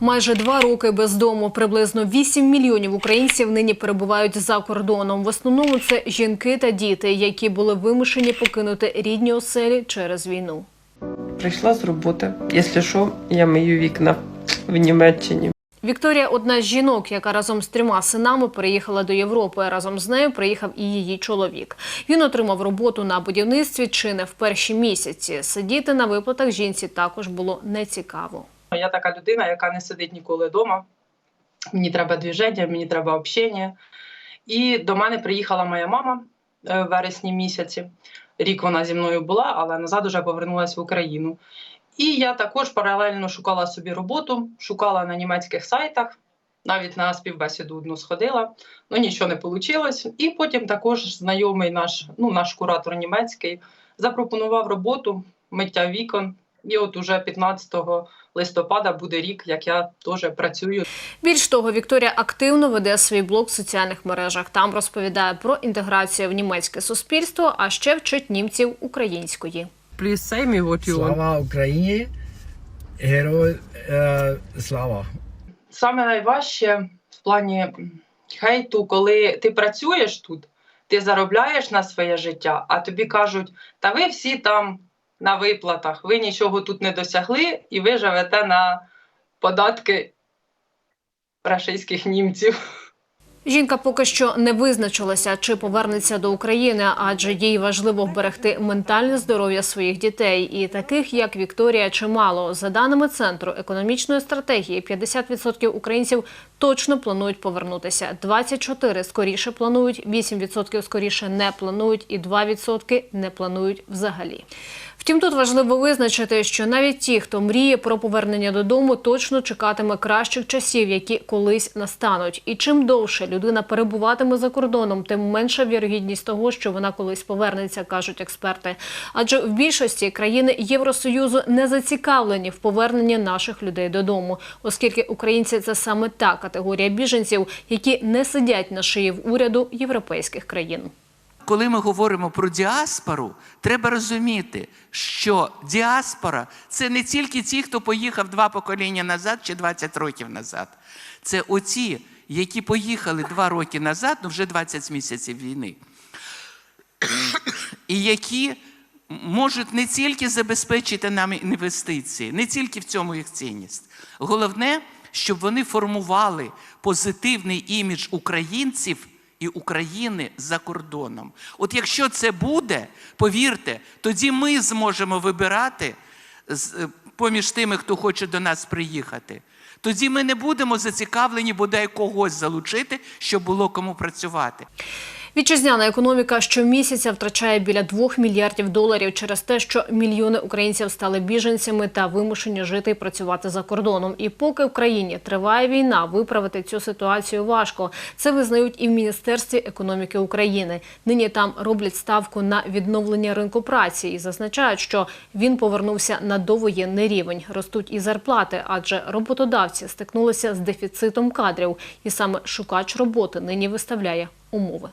Майже два роки без дому. Приблизно 8 мільйонів українців нині перебувають за кордоном. В основному це жінки та діти, які були вимушені покинути рідні оселі через війну. Прийшла з роботи. Якщо що, я мию вікна в Німеччині. Вікторія одна з жінок, яка разом з трьома синами переїхала до Європи. Разом з нею приїхав і її чоловік. Він отримав роботу на будівництві чи не в перші місяці. Сидіти на виплатах жінці також було нецікаво. Я така людина, яка не сидить ніколи вдома. Мені треба движення, мені треба общення. І до мене приїхала моя мама е, в вересні місяці. Рік вона зі мною була, але назад уже повернулася в Україну. І я також паралельно шукала собі роботу, шукала на німецьких сайтах, навіть на співбесіду одну сходила, ну нічого не вийшло. І потім також знайомий наш, ну, наш куратор німецький запропонував роботу миття вікон. І от уже 15 листопада буде рік, як я теж працюю. Більш того, Вікторія активно веде свій блог в соціальних мережах. Там розповідає про інтеграцію в німецьке суспільство, а ще вчить німців української. Слава Україні! Герой е, слава! Саме найважче в плані хейту, коли ти працюєш тут, ти заробляєш на своє життя, а тобі кажуть, та ви всі там на виплатах, ви нічого тут не досягли, і ви живете на податки рашистських німців. Жінка поки що не визначилася, чи повернеться до України, адже їй важливо вберегти ментальне здоров'я своїх дітей. І таких, як Вікторія, чимало. За даними центру економічної стратегії, 50% українців точно планують повернутися. 24% скоріше планують, 8% скоріше не планують, і 2% не планують взагалі. Втім, тут важливо визначити, що навіть ті, хто мріє про повернення додому, точно чекатиме кращих часів, які колись настануть. І чим довше людина перебуватиме за кордоном, тим менша вірогідність того, що вона колись повернеться, кажуть експерти. Адже в більшості країни Євросоюзу не зацікавлені в поверненні наших людей додому, оскільки українці це саме та категорія біженців, які не сидять на шиї в уряду європейських країн. Коли ми говоримо про діаспору, треба розуміти, що діаспора це не тільки ті, хто поїхав два покоління назад чи 20 років назад. Це оці, які поїхали два роки назад, ну вже 20 місяців війни, і які можуть не тільки забезпечити нам інвестиції, не тільки в цьому їх цінність. Головне, щоб вони формували позитивний імідж українців і України за кордоном. От якщо це буде, повірте, тоді ми зможемо вибирати е, поміж тими, хто хоче до нас приїхати. Тоді ми не будемо зацікавлені бодай когось залучити, щоб було кому працювати. Вітчизняна економіка щомісяця втрачає біля 2 мільярдів доларів через те, що мільйони українців стали біженцями та вимушені жити і працювати за кордоном. І поки в країні триває війна, виправити цю ситуацію важко. Це визнають і в Міністерстві економіки України. Нині там роблять ставку на відновлення ринку праці і зазначають, що він повернувся на довоєнний рівень. Ростуть і зарплати, адже роботодавці стикнулися з дефіцитом кадрів, і саме шукач роботи нині виставляє умови.